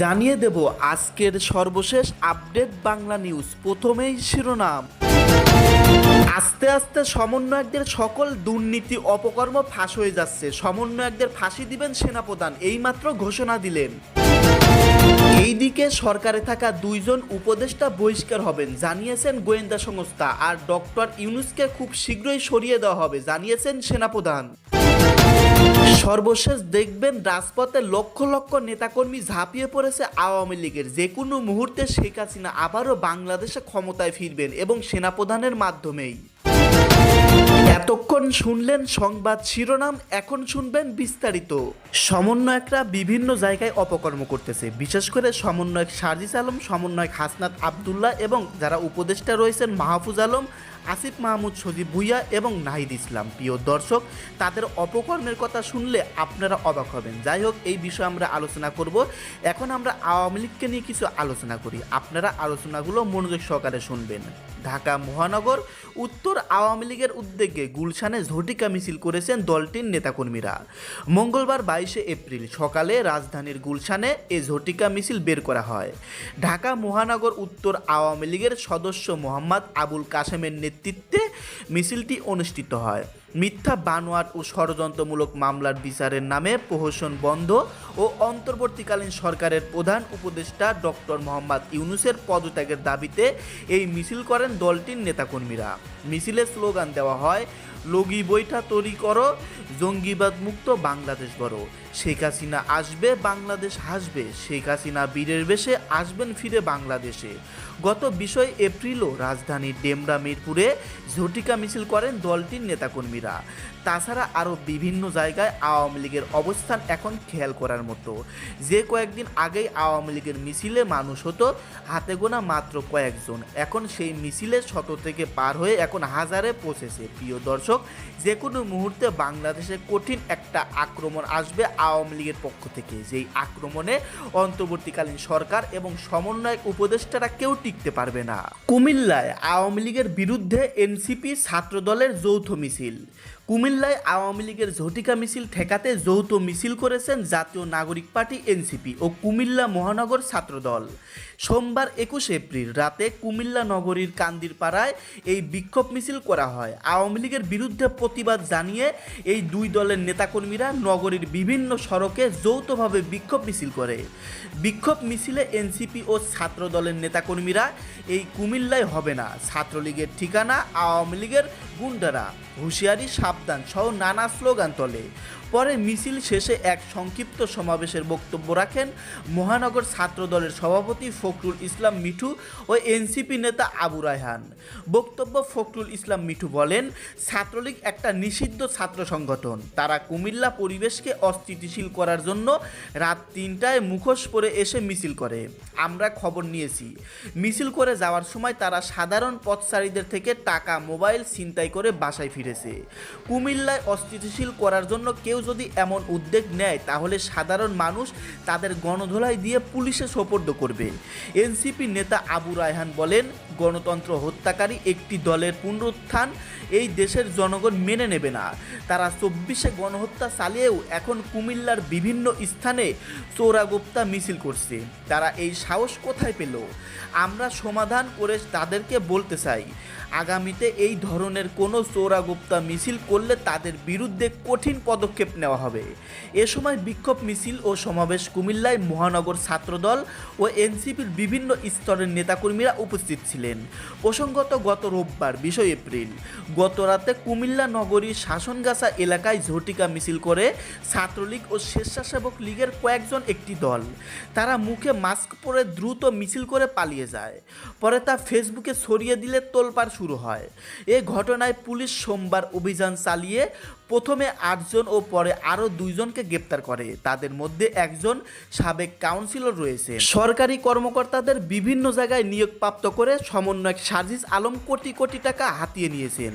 জানিয়ে দেব আজকের সর্বশেষ আপডেট বাংলা নিউজ। প্রথমেই শিরোনাম। আস্তে আস্তে সমন্বয়কদের সকল দুর্নীতি, অপকর্ম ফাঁস হয়ে যাচ্ছে। সমন্বয়কদের ফাঁসি দিবেন সেনাপ্রধান, এইমাত্র ঘোষণা দিলেন। এইদিকে সরকারে থাকা দুইজন উপদেষ্টা বহিষ্কার হবেন, জানিয়েছেন গোয়েন্দা সংস্থা। আর ডক্টর ইউনুসকে খুব শীঘ্রই সরিয়ে দেওয়া হবে, জানিয়েছেন সেনাপ্রধান। সর্বশেষ দেখবেন রাজপথে লক্ষ লক্ষ নেতাকর্মী ঝাঁপিয়ে পড়েছে আওয়ামী লীগের। যে কোনো মুহূর্তে শেখ হাসিনা আবারও বাংলাদেশে ক্ষমতায় ফিরবেন এবং সেনাপ্রধানের মাধ্যমেই। এতক্ষণ শুনলেন সংবাদ শিরোনাম, এখন শুনবেন বিস্তারিত। সমন্বয়করা বিভিন্ন জায়গায় অপকর্ম করতেছে। বিশেষ করে সমন্বয়ক সার্জিস আলম, সমন্বয়ক হাসনাত আবদুল্লাহ এবং যারা উপদেষ্টা রয়েছেন মাহফুজ আলম আসিফ মাহমুদ, সজীব ভুইয়া এবং নাহিদ ইসলাম। প্রিয় দর্শক, তাদের অপকর্মের কথা শুনলে আপনারা অবাক হবেন। যাই হোক, এই বিষয়ে আমরা আলোচনা করব। এখন আমরা আওয়ামী লীগকে নিয়ে কিছু আলোচনা করি। আপনারা আলোচনাগুলো মনোযোগ সহকারে শুনবেন। ঢাকা মহানগর, উত্তর আওয়ামী লীগের উদ্যোগে গুলশানে ঝটিকা মিছিল করেছেন দলটির নেতাকর্মীরা। মঙ্গলবার বাইশে এপ্রিল সকালে রাজধানীর গুলশানে এ ঝটিকা মিছিল বের করা হয়। ঢাকা মহানগর, উত্তর আওয়ামী লীগের সদস্য মোহাম্মদ আবুল কাসেমের নেতৃত্বে মিছিলটি অনুষ্ঠিত হয়। মিথ্যা বানোয়াট ও ষড়যন্ত্রমূলক মামলার বিচারের নামে প্রহসন বন্ধ ও অন্তর্বর্তীকালীন সরকারের প্রধান উপদেষ্টা ডক্টর মোহাম্মদ ইউনুসের পদত্যাগের দাবিতে এই মিছিল করেন দলটির নেতাকর্মীরা। মিছিলের স্লোগান দেওয়া হয় লগি বইটা তৈরি করো, জঙ্গিবাদ মুক্ত বাংলাদেশ গড়ো। শেখ হাসিনা আসবে, বাংলাদেশ হাসবে। শেখ হাসিনা বীরের বেশে আসবেন ফিরে বাংলাদেশে। গত বিশই এপ্রিলও রাজধানীর ডেমরা মিরপুরে ঝটিকা মিছিল করেন দলটির নেতাকর্মীরা। তাছাড়া আরও বিভিন্ন জায়গায় আওয়ামী লীগের অবস্থান এখন খেয়াল করার মতো। যে কয়েকদিন আগেই আওয়ামী লীগের মিছিলে মানুষ হতো, হাতে গোনা মাত্র কয়েকজন। এখন সেই মিছিলে শত থেকে পার হয়ে এখন হাজারে পৌঁছেছে। প্রিয় দর্শক, যে কোনো মুহূর্তে বাংলাদেশে কঠিন একটা আক্রমণ আসবে আওয়ামী লীগের পক্ষ থেকে। যেই আক্রমণে অন্তর্বর্তীকালীন সরকার এবং সমন্বয়ক উপদেষ্টারা কেউ টিকতে পারবে না। কুমিল্লায় আওয়ামী লীগের বিরুদ্ধে এনসিপি ছাত্রদলের যৌথ মিছিল। কুমিল্লায় আওয়ামী লীগের ঝটিকা মিছিল ঠেকাতে যৌথ মিছিল করেছেন জাতীয় নাগরিক পার্টি এনসিপি ও কুমিল্লা মহানগর ছাত্রদল। সোমবার একুশে এপ্রিল রাতে কুমিল্লা নগরীর কান্দির পাড়ায় এই বিক্ষোভ মিছিল করা হয়। আওয়ামী লীগের বিরুদ্ধে প্রতিবাদ জানিয়ে এই দুই দলের নেতাকর্মীরা নগরীর বিভিন্ন সড়কে যৌথভাবে বিক্ষোভ মিছিল করে। বিক্ষোভ মিছিলে এনসিপি ও ছাত্র দলের নেতাকর্মীরা, এই কুমিল্লায় হবে না। ছাত্রলীগের ঠিকানা আওয়ামী লীগের গুন্ডারা হুঁশিয়ারি সাবধান সহ নানা স্লোগান তোলে। পরে মিছিল শেষে এক সংক্ষিপ্ত সমাবেশের বক্তব্য রাখেন মহানগর ছাত্র দলের সভাপতি ফখরুল ইসলাম মিঠু ও এনসিপি নেতা আবু রায়হান। বক্তব্য ফখরুল ইসলাম মিঠু বলেন, ছাত্রলীগ একটা নিষিদ্ধ ছাত্র সংগঠন। তারা কুমিল্লা পরিবেশকে অস্থিতিশীল করার জন্য রাত তিনটায় মুখোশ পরে এসে মিছিল করে। আমরা খবর নিয়েছি। মিছিল করে যাওয়ার সময় তারা সাধারণ পথচারীদের থেকে টাকা, মোবাইল ছিনতাই করে বাসায় ফিরেছে। কুমিল্লায় অস্থিতিশীল করার জন্য কেউ যদি এমন উদ্যোগ নেয়, তাহলে সাধারণ মানুষ তাদের গণধোলাই দিয়ে পুলিশে সোপর্দ করবে। এনসিপি নেতা আবু রায়হান বলেন, গণতন্ত্র হত্যাকারী একটি দলের পুনরুত্থান এই দেশের জনগণ মেনে নেবে না। তারা চব্বিশে গণহত্যা চালিয়েও এখন কুমিল্লার বিভিন্ন স্থানে চোরাগোপ্তা মিছিল করছে। তারা এই সাহস কোথায় পেল? আমরা সমাধান করে তাদেরকে বলতে চাই, আগামীতে এই ধরনের কোনো চোরাগুপ্তা মিছিল করলে তাদের বিরুদ্ধে কঠিন পদক্ষেপ নেওয়া হবে। এ সময় বিক্ষোভ মিছিল ও সমাবেশ কুমিল্লায় মহানগর ছাত্রদল ও এনসিপির বিভিন্ন স্তরের নেতাকর্মীরা উপস্থিত ছিলেন। প্রসঙ্গত গত রোববার বিশই এপ্রিল গত রাতে কুমিল্লা নগরীর শাসনগাছা এলাকায় ঝটিকা মিছিল করে ছাত্রলীগ ও স্বেচ্ছাসেবক লীগের কয়েকজন একটি দল। তারা মুখে মাস্ক পরে দ্রুত মিছিল করে পালিয়ে যায়। পরে তা ফেসবুকে ছড়িয়ে দিলে তোলপাড় শুরু হয়। এ ঘটনায় পুলিশ সোমবার অভিযান চালিয়ে প্রথমে আটজন ও পরে আরও দুইজনকে গ্রেপ্তার করে। তাদের মধ্যে একজন সাবেক কাউন্সিলর রয়েছে। সরকারি কর্মকর্তাদের বিভিন্ন জায়গায় নিয়োগপ্রাপ্ত করে সমন্বয়ক সার্জিস আলম কোটি কোটি টাকা হাতিয়ে নিয়েছেন।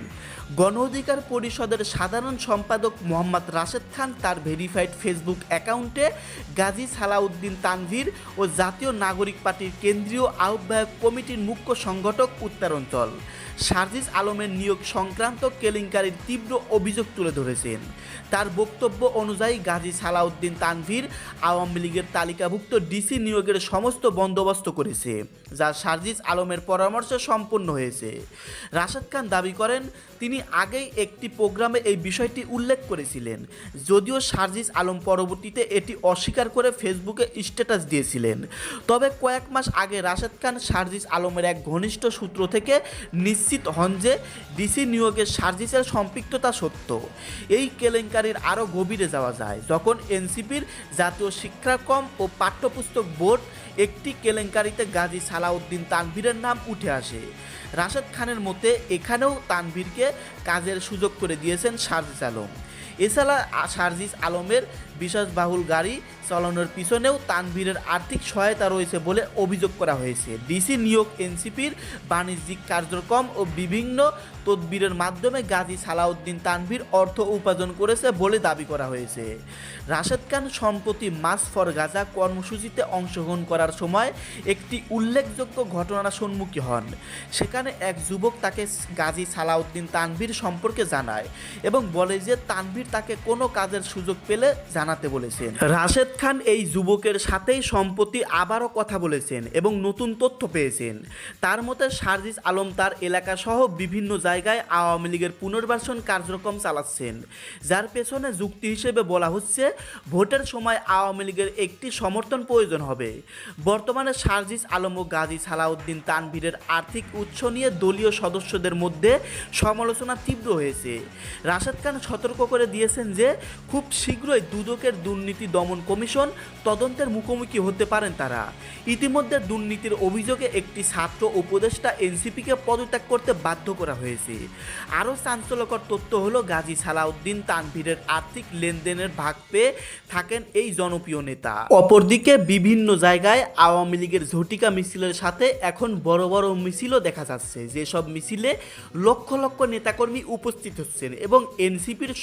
গণ অধিকার পরিষদের সাধারণ সম্পাদক মোহাম্মদ রাশেদ খান তার ভেরিফাইড ফেসবুক অ্যাকাউন্টে গাজী সালাউদ্দিন তানভীর ও জাতীয় নাগরিক পার্টির কেন্দ্রীয় আহ্বায়ক কমিটির মুখ্য সংগঠক উত্তরাঞ্চল। সার্জিস আলমের নিয়োগ সংক্রান্ত কেলেঙ্কারির তীব্র অভিযোগ তুলে ধরেছেন। তার বক্তব্য অনুযায়ী গাজী সালাউদ্দিন তানভীর আওয়ামী লীগের তালিকাভুক্ত ডিসি নিয়োগের সমস্ত বন্দোবস্ত করেছে, যা সার্জিস আলমের পরামর্শে সম্পন্ন হয়েছে। রাশেদ খান দাবি করেন, তিনি আগেই একটি প্রোগ্রামে এই বিষয়টি উল্লেখ করেছিলেন, যদিও সার্জিস আলম পরবর্তীতে এটি অস্বীকার করে ফেসবুকে স্ট্যাটাস দিয়েছিলেন। তবে কয়েক মাস আগে রাশেদ খান সার্জিস আলমের এক ঘনিষ্ঠ সূত্র থেকে নিশ্চিত হন যে ডিসি নিয়োগের সার্জিসের সম্পৃক্ততা সত্য। এই কেলেঙ্কারির আরও গভীরে যাওয়া যায়। যখন এনসিপির জাতীয় শিক্ষাক্রম ও পাঠ্যপুস্তক বোর্ড একটি কেলেঙ্কারিতে গাজী সালাউদ্দিন তানভীরের নাম উঠে আসে, রাশেদ খানের মতে এখানেও তানভীরকে কাজের সুযোগ করে দিয়েছেন সার্জিস আলম। এছাড়া সার্জিস আলমের বিশ্বাসবাহুল গাড়ি চালানোর পিছনেও তানভীরের আর্থিক সহায়তা রয়েছে বলে অভিযোগ করা হয়েছে। ডিসি নিয়োগ এনসিপির বাণিজ্যিক কার্যক্রম ও বিভিন্ন তদবিরের মাধ্যমে গাজী সালাউদ্দিন তানভীর অর্থ উপার্জন করেছে বলে দাবি করা হয়েছে। রাশেদ খান সম্প্রতি মাস ফর গাজা কর্মসূচিতে অংশগ্রহণ করার সময় একটি উল্লেখযোগ্য ঘটনার সম্মুখী হন। সেখানে এক যুবক তাকে গাজী সালাউদ্দিন তানভীর সম্পর্কে জানায় এবং বলে যে তানভীর তাকে কোনো কাজের সুযোগ পেলে জানাতে বলেছেন। রাশেদ খান এই যুবকের সাথেই সম্প্রতি আবারও কথা বলেছেন এবং নতুন তথ্য পেয়েছেন। তার মতে, সার্জিস আলম তার এলাকা সহ বিভিন্ন জায়গায় আওয়ামী লীগের পুনর্বাসন কার্যক্রম চালাচ্ছেন। যার পেছনে যুক্তি হিসেবে বলা হচ্ছে, ভোটের সময় আওয়ামী লীগের একটি সমর্থন প্রয়োজন হবে। বর্তমানে সার্জিস আলম ও গাজী সালাউদ্দিন তানভীরের আর্থিক উৎস নিয়ে দলীয় সদস্যদের মধ্যে সমালোচনা তীব্র হয়েছে। রাশেদ খান সতর্ক করে দিয়েছেন যে খুব শীঘ্রই দুদকের দুর্নীতি দমন কমিশন তদন্তের মুখোমুখি হতে পারেন তারা। ইতিমধ্যে দুর্নীতির অভিযোগে একটি ছাত্র উপদেষ্টা এনসিপিকে পদত্যাগ করতে বাধ্য করা হয়েছে। আরও চাঞ্চল্যকর তথ্য হলো, গাজী সালাউদ্দিন তানভীরের আর্থিক লেনদেনের ভাগ পেয়ে থাকেন এই জনপ্রিয় নেতা। অপরদিকে বিভিন্ন জায়গায় আওয়ামী লীগের ঝটিকা মিছিলের সাথে এখন বড় বড় মিছিলও দেখা যাচ্ছে। যেসব মিছিলে লক্ষ লক্ষ নেতাকর্মী উপস্থিত হচ্ছেন এবং এনসিপির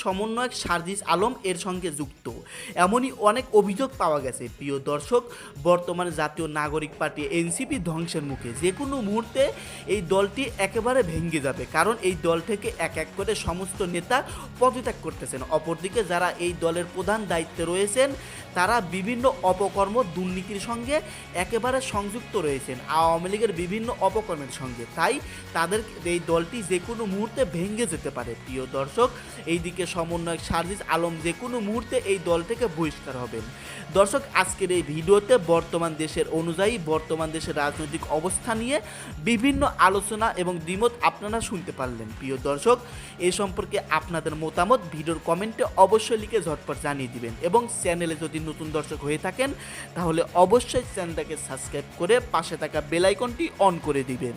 সমন্বয়ক সার্জিস আলম এর সঙ্গে যুক্ত। এমনই অনেক অভিযোগ পাওয়া গেছে। প্রিয় দর্শক, বর্তমানে জাতীয় নাগরিক পার্টি এনসিপি ধ্বংসের মুখে। যে কোনো মুহূর্তে এই দলটি একেবারে ভেঙে যাবে, কারণ এই দল থেকে এক এক করে সমস্ত নেতা পদত্যাগ করতেছেন। অপরদিকে যারা এই দলের প্রধান দায়িত্বে রয়েছেন, তারা বিভিন্ন অপকর্ম দুর্নীতির সঙ্গে একেবারে সংযুক্ত রয়েছেন। আওয়ামী লীগের বিভিন্ন অপকর্মের সঙ্গে। তাই তাদের এই দলটি যে কোনো মুহূর্তে ভেঙে যেতে পারে। প্রিয় দর্শক, এইদিকে সমন্বয়ক সার্জিস আলম যে কোনো মুহূর্তে এই দল থেকে বহিষ্কার হবেন। দর্শক, আজকের এই ভিডিওতে বর্তমান দেশের অনুযায়ী, বর্তমান দেশের রাজনৈতিক অবস্থা নিয়ে বিভিন্ন আলোচনা এবং দ্বিমত আপনারা শুনতে পারলেন। প্রিয় দর্শক, এ সম্পর্কে আপনাদের মতামত ভিডিওর কমেন্টে অবশ্যই লিখে ঝটপট জানিয়ে দিবেন এবং চ্যানেলে যদি নতুন দর্শক হয়ে থাকেন, তাহলে অবশ্যই চ্যানেলটাকে সাবস্ক্রাইব করে পাশে থাকা বেলাইকনটি অন করে দিবেন।